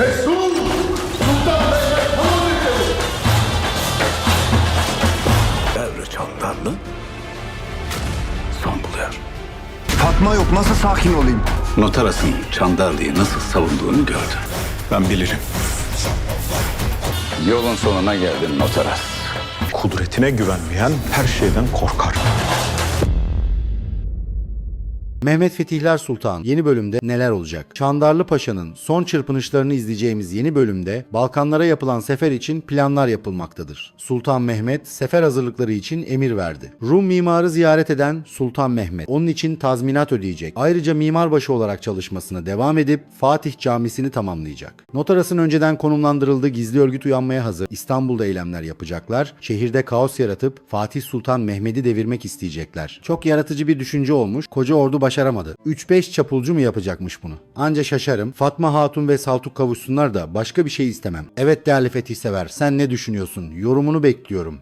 Resul Sultan Mehmet Hamdi Devre Çandarlı son buluyor. Fatma yok nasıl sakin olayım? Notaras'ın Çandarlı'yı nasıl savunduğunu gördü. Ben bilirim. Yolun sonuna geldin Notaras. Kudretine güvenmeyen her şeyden korkar. Mehmet Fetihler Sultan yeni bölümde neler olacak? Çandarlı Paşa'nın son çırpınışlarını izleyeceğimiz yeni bölümde Balkanlara yapılan sefer için planlar yapılmaktadır. Sultan Mehmet sefer hazırlıkları için emir verdi. Rum mimarı ziyaret eden Sultan Mehmet onun için tazminat ödeyecek. Ayrıca mimarbaşı olarak çalışmasına devam edip Fatih Camisi'ni tamamlayacak. Notaras'ın önceden konumlandırıldığı gizli örgüt uyanmaya hazır. İstanbul'da eylemler yapacaklar. Şehirde kaos yaratıp Fatih Sultan Mehmet'i devirmek isteyecekler. Çok yaratıcı bir düşünce olmuş. Koca ordu başaramadı. 3-5 çapulcu mu yapacakmış bunu? Anca şaşarım. Fatma Hatun ve Saltuk kavuşsunlar da başka bir şey istemem. Evet değerli Fetih Sever sen ne düşünüyorsun? Yorumunu bekliyorum.